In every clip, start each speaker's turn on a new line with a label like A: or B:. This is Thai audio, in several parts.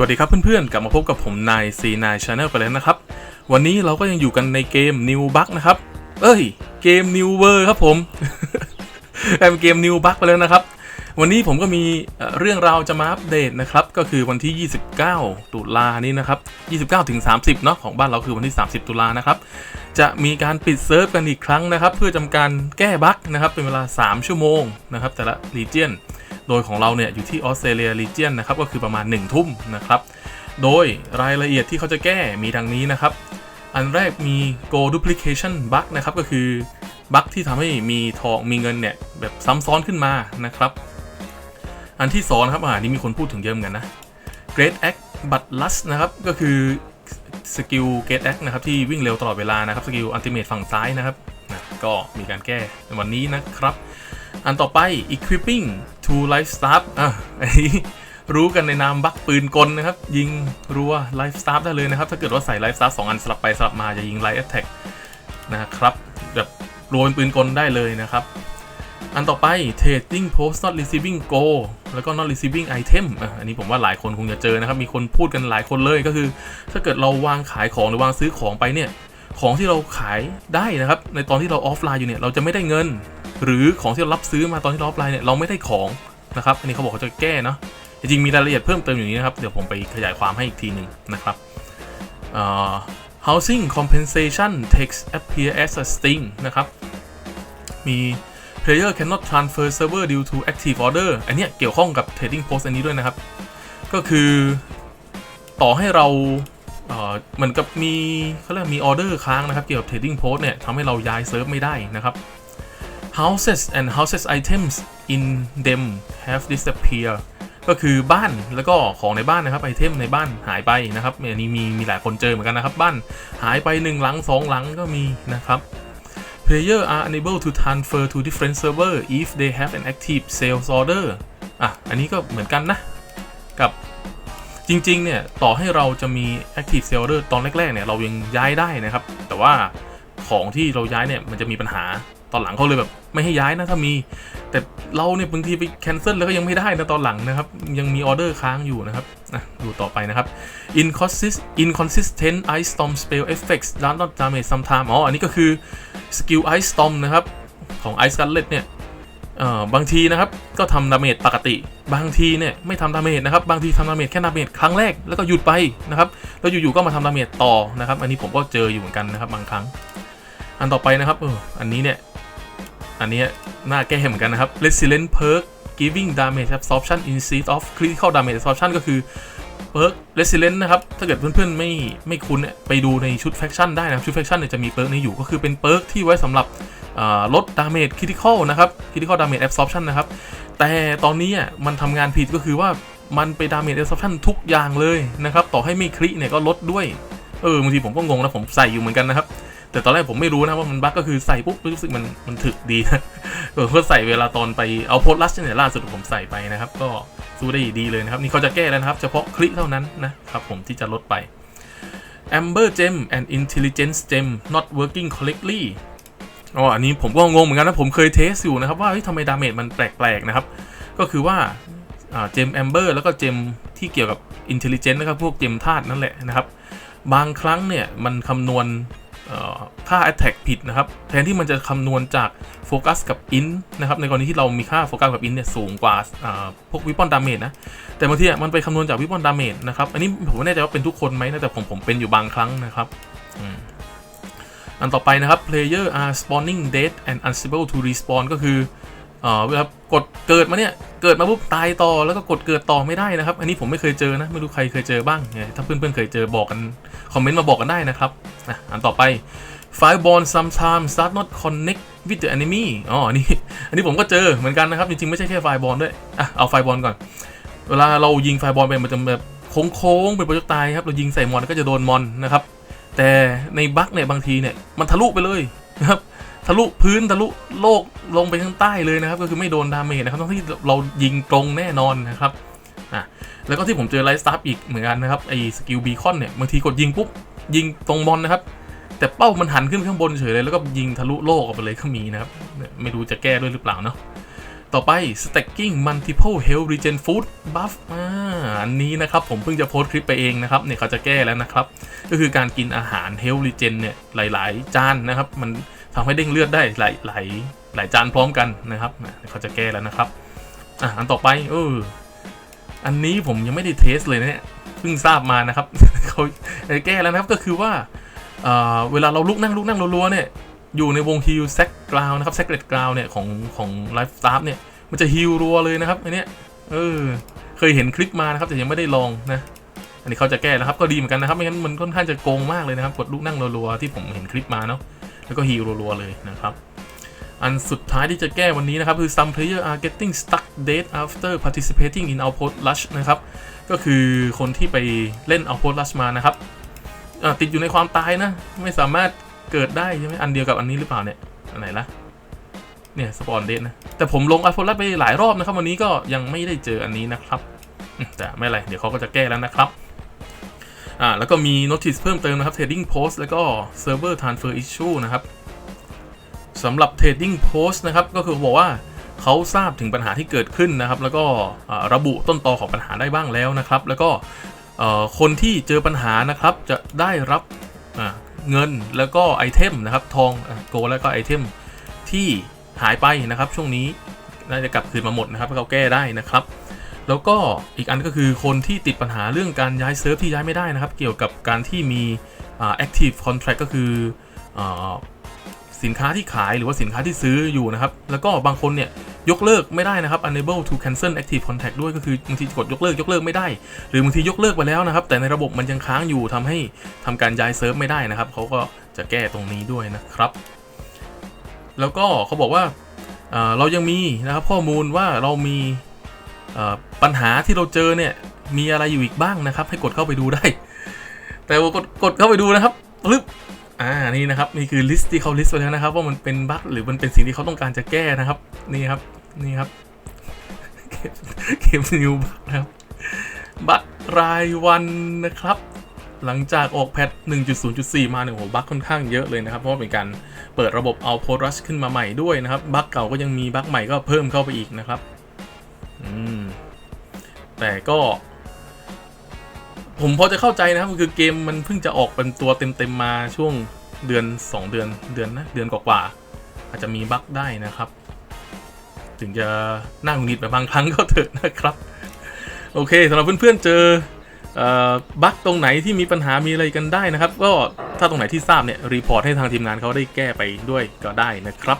A: สวัสดีครับเพื่อนๆ กลับมาพบกับผมนายซีนายชาแนลกันแล้วนะครับ วันนี้เราก็ยังอยู่กันในเกม New Bug นะครับ เอ้ย เกม New w o r ครับผมกลายเป็นเกม New Bug ไปแล้วนะครับ วันนี้ผมก็มีเรื่องราวจะมาอัปเดตนะครับ ก็คือวันที่ 29 ตุลานี้นะครับ 29ถึง30 เนาะของบ้านเราคือวันที่ 30 ตุลานะครับ จะมีการปิดเซิร์ฟกันอีกครั้งนะครับ เพื่อทำการแก้บั๊กนะครับ เป็นเวลา 3 ชั่วโมงนะครับ แต่ละ region โดยของเราเนี่ยอยู่ที่ออสเตรเลีย region นะครับ ก็คือประมาณ 1 ทุ่มนะครับ โดยรายละเอียดที่เขาจะแก้มีดังนี้นะครับ อันแรกมี go duplication bug นะครับก็คือบั๊กที่ทำให้มีทองมีเงินเนี่ยแบบซ้ำซ้อนขึ้นมานะครับ อันที่สองนะครับอ่านี่มีคนพูดถึงเยอะเหมือนกันนะ great act but lust นะครับ ก็คือสกิล great act นะครับ ที่วิ่งเร็วตลอดเวลานะครับ สกิล ultimate ฝั่งซ้ายนะครับนะก็มีการแก้ในวันนี้นะครับ อันต่อไป equipping to life staff อะอันนี้รู้กันในนามบักปืนกลนะครับ ยิงรัว life staff ได้เลยนะครับ ถ้าเกิดว่าใส่ life staff สองอันสลับไปสลับมาจะยิง light attack นะครับแบบรัวเป็นปืนกลได้เลยนะครับ อันต่อไป trading post not receiving go แล้วก็ not receiving item อะอันนี้ผมว่าหลายคนคงจะเจอนะครับ มีคนพูดกันหลายคนเลยก็คือ ถ้าเกิดเราวางขายของหรือวางซื้อของไปเนี่ย ของที่เราขายได้นะครับ ในตอนที่เราออฟไลน์อยู่เนี่ย เราจะไม่ได้เงิน หรือของที่เรารับซื้อมาตอนที่เราออฟไลน์เนี่ย เราไม่ได้ของนะครับ อันนี้เขาบอกเขาจะแก้เนาะ จริงๆมีรายละเอียดเพิ่มเติมอย่างนี้นะครับ เดี๋ยวผมไปขยายความให้อีกทีหนึ่งนะครับเอ่อ housing compensation tax appear as a sting นะครับ มี player cannot transfer server due to active order อันนี้เกี่ยวข้องกับ trading post อันนี้ด้วยนะครับ ก็คือต่อให้เราเอ่อเหมือนกับมีเขาเรียกมีออเดอร์ค้างนะครับ เกี่ยวกับ trading post เนี่ยทำให้เราย้ายเซิร์ฟไม่ได้นะครับ houses and houses items in them have disappeared ก็คือบ้านแล้วก็ของในบ้านนะครับไอเทมในบ้านหายไปนะครับอันนี้มีมีหลายคนเจอเหมือนกันนะครับ บ้านหายไปหนึ่งหลังสองหลังก็มีนะครับ Player are unable to transfer to different server if they have an active sales order อะ อันนี้ก็เหมือนกันนะ กับจริง ๆ เนี่ย ต่อให้เราจะมี active sales order ตอนแรก ๆ เนี่ย เรายังย้ายได้นะครับ แต่ว่าของที่เราย้ายเนี่ย มันจะมีปัญหาตอนหลังเขาเลยแบบไม่ให้ย้ายนะถ้ามี แต่เราเนี่ยบางทีไป cancel แล้วก็ยังไม่ได้นะตอนหลังนะครับ ยังมีออเดอร์ค้างอยู่นะครับ อะดูต่อไปนะครับ inconsist inconsistent ice storm spell effects does not damage sometime อ๋อ อันนี้ก็คือสกิล ice storm นะครับ ของ ice scarlet เนี่ยบางทีนะครับ ก็ทำดาเมจปกติ บางทีเนี่ยไม่ทำดาเมจนะครับ บางทีทำดาเมจแค่ดาเมจครั้งแรกแล้วก็หยุดไปนะครับ แล้วอยู่ๆก็มาทำดาเมจต่อนะครับ อันนี้ผมก็เจออยู่เหมือนกันนะครับ บางครั้ง อันต่อไปนะครับเอออันนี้เนี่ย อันนี้น่าแก้เหมือนกันนะครับ resilient perk giving damage absorption instead of critical damage absorption ก็คือเพิร์ก resilient นะครับ ถ้าเกิดเพื่อนๆ ไม่ไม่คุ้นเนี่ยไปดูในชุด faction ได้นะชุด faction เนี่ยจะมีเพิร์กนี้อยู่ก็คือเป็นเพิร์กที่ไว้สำหรับลด damage critical นะครับ critical damage absorption นะครับ แต่ตอนนี้มันทำงานผิดก็คือว่ามันไป damage absorption ทุกอย่างเลยนะครับ ต่อให้ไม่คริเนี่ยก็ลดด้วย เออบางทีผมก็งงนะ ผมใส่อยู่เหมือนกันนะครับ แต่ตอนแรกผมไม่รู้นะว่ามันบั๊กก็คือใส่ปุ๊บรู้สึกมันมันถึกดีนะเออเพื่อใส่เวลาตอนไปเอาโพสต์ลัสเนี่ยล่าสุดผมใส่ไปนะครับ ก็สู้ได้ดีเลยนะครับ นี่เขาจะแก้แล้วนะครับ เฉพาะคลิกเท่านั้นนะครับผมที่จะลดไป Amber Gem and Intelligence Gem not working correctly อ๋ออันนี้ผมก็งงเหมือนกันนะ ผมเคยเทสอยู่นะครับ ว่าทำไมดาเมจมันแปลกๆนะครับ ก็คือว่าเจมแอมเบอร์แล้วก็เจมที่เกี่ยวกับ Intelligence นะครับพวกเจมธาตุนั่นแหละนะครับ บางครั้งเนี่ยมันคำนวณ ค่า attack ผิดนะครับ แทนที่มันจะคำนวณจากโฟกัสกับอินนะครับ ในกรณีที่เรามีค่าโฟกัสกับอินเนี่ยสูงกว่าพวกวิปอนดาเมจนะ แต่บางทีมันไปคำนวณจากวิปอนดาเมจนะครับ อันนี้ผมไม่แน่ใจว่าเป็นทุกคนไหมนะแต่ผมผมเป็นอยู่บางครั้งนะครับอันต่อไปนะครับ player are spawning dead and unable to respawn ก็คือ เอ่อเวลากดเกิดมาเนี่ยเกิดมาปุ๊บตายต่อแล้วก็กดเกิดต่อไม่ได้นะครับ อันนี้ผมไม่เคยเจอนะไม่รู้ใครเคยเจอบ้างถ้าเพื่อนๆเคยเจอบอกกันคอมเมนต์มาบอกกันได้นะครับอะอันต่อไป Fireball sometimes does not connect with the enemy อ๋ออันนี้อันนี้ผมก็เจอเหมือนกันนะครับ จริง ๆ ไม่ใช่แค่ Fireball ด้วย อะ เอา Fireball ก่อน เวลาเรายิง Fireball ไปมันจะแบบโค้งๆ เป็นโปรเจกต์ตายครับ เรายิงใส่มอนก็จะโดนมอนนะครับ แต่ในบั๊กเนี่ยบางทีเนี่ย มันทะลุไปเลยนะครับ ทะลุพื้นทะลุโลกลงไปข้างใต้เลยนะครับ ก็คือไม่โดนดาเมจนะครับทั้งที่เรายิงตรงแน่นอนนะครับอะแล้วก็ที่ผมเจอไลท์สตาร์อีกเหมือนกันนะครับไอ้สกิลบีคอนเนี่ยบางทีกดยิงปุ๊บยิงตรงมอนนะครับ แต่เป้ามันหันขึ้นข้างบนเฉยเลยแล้วก็ยิงทะลุโลกออกไปเลยก็มีนะครับ ไม่รู้จะแก้ด้วยหรือเปล่าเนาะต่อไป stacking multiple health regen food buff อ่าอันนี้นะครับ ผมเพิ่งจะโพสต์คลิปไปเองนะครับเนี่ยเขาจะแก้แล้วนะครับ ก็คือการกินอาหาร health regen เนี่ยหลาย ๆ จานนะครับ มัน ทำให้เด้งเลือดได้หลายหลายหลายจานพร้อมกันนะครับเขาจะแก้แล้วนะครับอะอันต่อไปเอออันนี้ผมยังไม่ได้เทสเลยนะเนี่ยเพิ่งทราบมานะครับเขาแก้แล้วนะครับก็คือว่าเอ่อเวลาเราลุกนั่งลุกนั่งรัวๆเนี่ยอยู่ในวงฮิลแซกกราวนะครับแซกเรดกราวเนี่ยของของไลฟ์สตาฟเนี่ยมันจะฮิลรัวเลยนะครับอันเนี้ยเออเคยเห็นคลิปมานะครับแต่ยังไม่ได้ลองนะอันนี้เขาจะแก้แล้วครับก็ดีเหมือนกันนะครับไม่งั้นมันค่อนข้างจะโกงมากเลยนะครับกดลุกนั่งรัวๆที่ผมเห็นคลิปมาเนาะ แล้วก็ฮิลรัวๆเลยนะครับ อันสุดท้ายที่จะแก้วันนี้นะครับ คือ some player are getting stuck dead after participating in outpost rush นะครับ ก็คือคนที่ไปเล่น outpost rush มานะครับติดอยู่ในความตายนะ ไม่สามารถเกิดได้ใช่ไหมอันเดียวกับอันนี้หรือเปล่าเนี่ยอันไหนละเนี่ยสปอนเดนะ แต่ผมลง outpost rush ไปหลายรอบนะครับ วันนี้ก็ยังไม่ได้เจออันนี้นะครับ แต่ไม่ไร เดี๋ยวเขาก็จะแก้แล้วนะครับ อ่าแล้วก็มี notice เพิ่มเติมนะครับ trading post แล้วก็ server transfer issue นะครับสำหรับ Trading Post นะครับก็คือบอกว่าเขาทราบถึงปัญหาที่เกิดขึ้นนะครับ แล้วก็ระบุต้นตอของปัญหาได้บ้างแล้วนะครับ แล้วก็คนที่เจอปัญหานะครับจะได้รับเงินแล้วก็ไอเทมนะครับทองโกแล้วก็ไอเทมที่หายไปนะครับ ช่วงนี้น่าจะกลับคืนมาหมดนะครับเขาแก้ได้นะครับ แล้วก็อีกอันก็คือคนที่ติดปัญหาเรื่องการย้ายเซิร์ฟที่ย้ายไม่ได้นะครับ เกี่ยวกับการที่มีอ่า active contract ก็คืออสินค้าที่ขายหรือว่าสินค้าที่ซื้ออยู่นะครับ แล้วก็บางคนเนี่ยยกเลิกไม่ได้นะครับ unable to cancel active contract ด้วยก็คือบางทีกดยกเลิกยกเลิกไม่ได้ หรือบางทียกเลิกไปแล้วนะครับ แต่ในระบบมันยังค้างอยู่ทำให้ทำการย้ายเซิร์ฟไม่ได้นะครับเขาก็จะแก้ตรงนี้ด้วยนะครับ แล้วก็เขาบอกว่าเรายังมีนะครับข้อมูลว่าเรามี ปัญหาที่เราเจอเนี่ยมีอะไรอยู่อีกบ้างนะครับ ให้กดเข้าไปดูได้ แต่ว่ากดกดเข้าไปดูนะครับปึ๊บอ่านี่นะครับนี่คือลิสต์ที่เขาลิสต์ไว้แล้วนะครับ ว่ามันเป็นบั๊กหรือมันเป็นสิ่งที่เขาต้องการจะแก้นะครับนี่ครับนี่ครับเกมเกมนิวบั๊กนะครับบั๊กรายวันนะครับ หลังจากออกแพท 1.0.4 มาเนี่ยโหบั๊กค่อนข้างเยอะเลยนะครับ เพราะว่าเป็นการเปิดระบบเอาโพสรัชขึ้นมาใหม่ด้วยนะครับบั๊กเก่าก็ยังมีบั๊กใหม่ก็เพิ่มเข้าไปอีกนะครับ แต่ก็ ผมพอจะเข้าใจนะครับคือเกมมันเพิ่งจะออกเป็นตัวเต็มๆมาช่วงเดือน 2 เดือนเดือนนะเดือนกว่าๆอาจจะมีบั๊กได้นะครับ ถึงจะน่าหงุดหงิดแบบางครั้งก็เถอะนะครับ โอเคสำหรับเพื่อนๆเจอบั๊กตรงไหนที่มีปัญหามีอะไรกันได้นะครับ ก็ถ้าตรงไหนที่ทราบเนี่ยรีพอร์ตให้ทางทีมงานเขาได้แก้ไปด้วยก็ได้นะครับ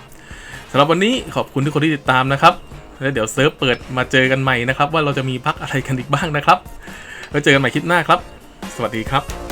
A: สำหรับวันนี้ขอบคุณทุกคนที่ติดตามนะครับ แล้วเดี๋ยวเซิร์ฟเปิดมาเจอกันใหม่นะครับ ว่าเราจะมีพักอะไรกันอีกบ้างนะครับ แล้วเจอกันใหม่คลิปหน้าครับ สวัสดีครับ